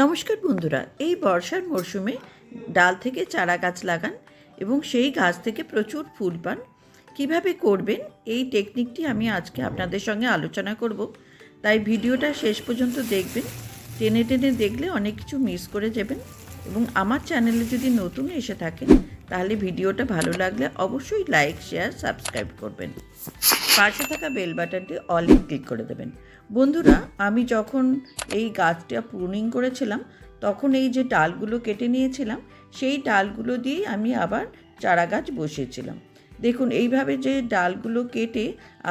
নমস্কার বন্ধুরা, এই বর্ষার মরশুমে ডাল থেকে চারা গাছ লাগান এবং সেই গাছ থেকে প্রচুর ফুল পান। কীভাবে করবেন? এই টেকনিকটি আমি আজকে আপনাদের সঙ্গে আলোচনা করব। তাই ভিডিওটা শেষ পর্যন্ত দেখবেন। টেনে টেনে দেখলে অনেক কিছু মিস করে যাবেন এবং আমার চ্যানেলে যদি নতুন এসে থাকেন তাহলে ভিডিওটা ভালো লাগলে অবশ্যই লাইক, শেয়ার, সাবস্ক্রাইব করবেন। পাশে থাকা বেল বাটনটি অলে ক্লিক করে দেবেন। বন্ধুরা, আমি যখন এই গাছটা প্রুনিং করেছিলাম, তখন এই যে ডালগুলো কেটে নিয়েছিলাম, সেই ডালগুলো দিয়েই আমি আবার চারা গাছ বসিয়েছিলাম। দেখুন, এইভাবে যে ডালগুলো কেটে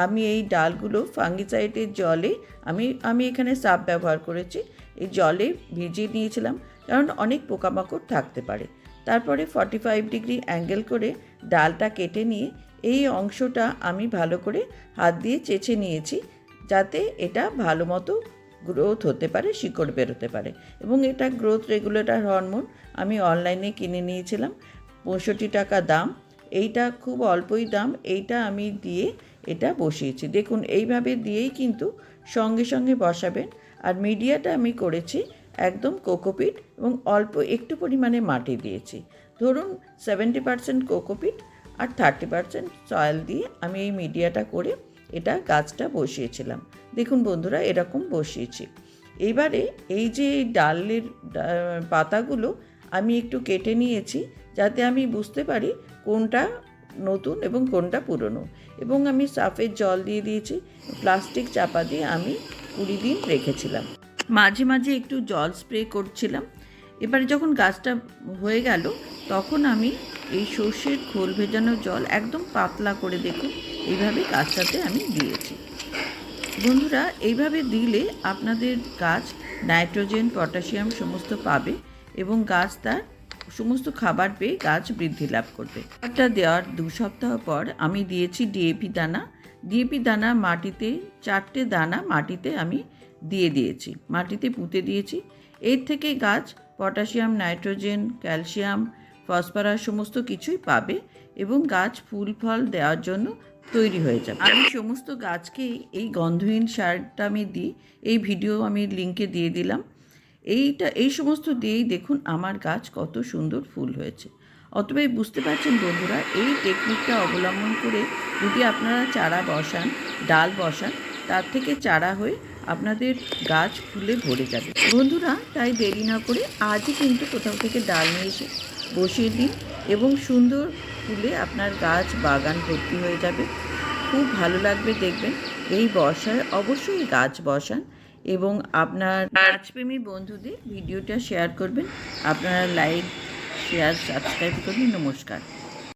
আমি এই ডালগুলো ফাঙ্গিসাইডের জলে, আমি আমি এখানে সাপ ব্যবহার করেছি। এই জলে ভিজিয়ে নিয়েছিলাম, কারণ অনেক পোকামাকড় থাকতে পারে। তারপরে ফর্টি ফাইভ ডিগ্রি অ্যাঙ্গেল করে ডালটা কেটে নিয়ে এই অংশটা আমি ভালো করে হাত দিয়ে চেঁচে নিয়েছি যাতে এটা ভালো মতো গ্রোথ হতে পারে, শিকড় বেরোতে পারে। এবং এটা গ্রোথ রেগুলেটর হরমোন আমি অনলাইনে কিনে নিয়েছিলাম। পঁয়ষট্টি টাকা দাম। এইটা খুব অল্পই দাম। এইটা আমি দিয়ে এটা বসিয়েছি। দেখুন, এইভাবে দিয়েই কিন্তু সঙ্গে সঙ্গে বসাবেন। আর মিডিয়াটা আমি করেছি একদম কোকোপিট এবং অল্প একটু পরিমাণে মাটি দিয়েছি। ধরুন সেভেন্টি পারসেন্ট কোকোপিট আর থার্টি পারসেন্ট সয়েল দিয়ে আমি এই মিডিয়াটা করে এটা গাছটা বসিয়েছিলাম। দেখুন বন্ধুরা, এরকম বসিয়েছি। এবারে এই যে ডালের পাতাগুলো আমি একটু কেটে নিয়েছি যাতে আমি বুঝতে পারি কোনটা নতুন এবং কোনটা পুরনো। এবং আমি সাফের জল দিয়ে দিয়েছি, প্লাস্টিক চাপা দিয়ে আমি কুড়ি দিন রেখেছিলাম। মাঝে মাঝে একটু জল স্প্রে করছিলাম। এবারে যখন গাছটা হয়ে গেল, তখন আমি এই সর্ষের খোল ভেজানো জল একদম পাতলা করে দেখুন, এইভাবে গাছটাতে আমি দিয়েছি। বন্ধুরা, এইভাবে দিলে আপনাদের গাছ নাইট্রোজেন, পটাশিয়াম সমস্ত পাবে এবং গাছ তার সমস্ত খাবার পেয়ে গাছ বৃদ্ধি লাভ করবে। একটা দেওয়ার দু সপ্তাহ পর আমি দিয়েছি ডিএপি দানা। ডিএপি দানা মাটিতে, চারটে দানা মাটিতে আমি দিয়ে দিয়েছি, মাটিতে পুঁতে দিয়েছি। এর থেকে গাছ পটাশিয়াম, নাইট্রোজেন, ক্যালসিয়াম, ফসফরাস সমস্ত কিছুই পাবে এবং গাছ ফুল, ফল দেওয়ার জন্য তৈরি হয়ে যাবে। আমি সমস্ত গাছকেই এই গন্ধহীন সারটা আমি দিই, এই ভিডিও আমি লিঙ্কে দিয়ে দিলাম। এইটা, এই সমস্ত দিয়েই দেখুন আমার গাছ কত সুন্দর ফুল হয়েছে। অতএব বুঝতে পারছেন বন্ধুরা, এই টেকনিকটা অবলম্বন করে যদি আপনারা চারা বসান, ডাল বসান, তার থেকে চারা হয়ে আপনাদের গাছ ফুলে ভরে যাবে। বন্ধুরা, তাই দেরি না করে আজই কিন্তু কোথাও থেকে ডাল নিয়ে এসে বসিয়ে দিন এবং সুন্দর ফুলে আপনার গাছ বাগান ভর্তি হয়ে যাবে। খুব ভালো লাগবে দেখবেন। এই বর্ষায় অবশ্যই গাছ বসান এবং আপনার গাছপ্রেমী বন্ধুদের ভিডিওটা শেয়ার করবেন। আপনারা লাইক, শেয়ার, সাবস্ক্রাইব করবেন। নমস্কার।